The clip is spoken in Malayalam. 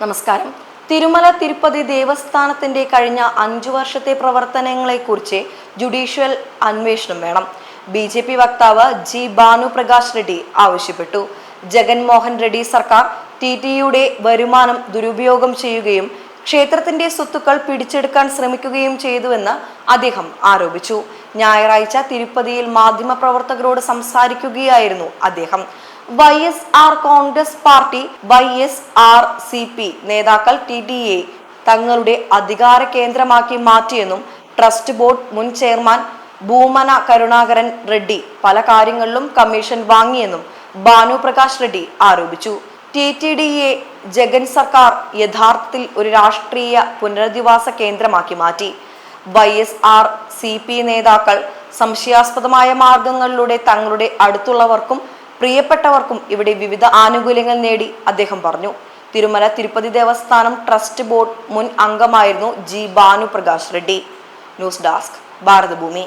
നമസ്കാരം. തിരുമല തിരുപ്പതി ദേവസ്ഥാനത്തിന്റെ കഴിഞ്ഞ അഞ്ചു വർഷത്തെ പ്രവർത്തനങ്ങളെ കുറിച്ച് ജുഡീഷ്യൽ അന്വേഷണം വേണം. ബി ജെ പി വക്താവ് ജി ഭാനുപ്രകാശ് റെഡ്ഡി ആവശ്യപ്പെട്ടു. ജഗൻമോഹൻ റെഡ്ഡി സർക്കാർ ടി ടിയുടെ വരുമാനം ദുരുപയോഗം ചെയ്യുകയും ക്ഷേത്രത്തിന്റെ സ്വത്തുക്കൾ പിടിച്ചെടുക്കാൻ ശ്രമിക്കുകയും ചെയ്തുവെന്ന് അദ്ദേഹം ആരോപിച്ചു. ഞായറാഴ്ച തിരുപ്പതിയിൽ മാധ്യമപ്രവർത്തകരോട് സംസാരിക്കുകയായിരുന്നു അദ്ദേഹം. Y S R Congress party Y S R C P നേതാക്കൾ ടി ഡി എ തങ്ങളുടെ അധികാര കേന്ദ്രമാക്കി മാറ്റിയെന്നും ട്രസ്റ്റ് ബോർഡ് മുൻ ചെയർമാൻ ഭൂമന കരുണാകരൻ റെഡ്ഡി പല കാര്യങ്ങളിലും കമ്മീഷൻ വാങ്ങിയെന്നും ഭാനു പ്രകാശ് റെഡ്ഡി ആരോപിച്ചു. ടി ടി ജഗൻ സർക്കാർ യഥാർത്ഥത്തിൽ ഒരു രാഷ്ട്രീയ പുനരധിവാസ കേന്ദ്രമാക്കി മാറ്റി. Y S R C P നേതാക്കൾ സംശയാസ്പദമായ മാർഗങ്ങളിലൂടെ തങ്ങളുടെ അടുത്തുള്ളവർക്കും പ്രിയപ്പെട്ടവർക്കും ഇവിടെ വിവിധ ആനുകൂല്യങ്ങൾ നേടി അദ്ദേഹം പറഞ്ഞു. തിരുമല തിരുപ്പതി ദേവസ്ഥാനം ട്രസ്റ്റ് ബോർഡ് മുൻ അംഗമായിരുന്നു G Bhanuprakash Reddy. News desk Bharatabhoomi.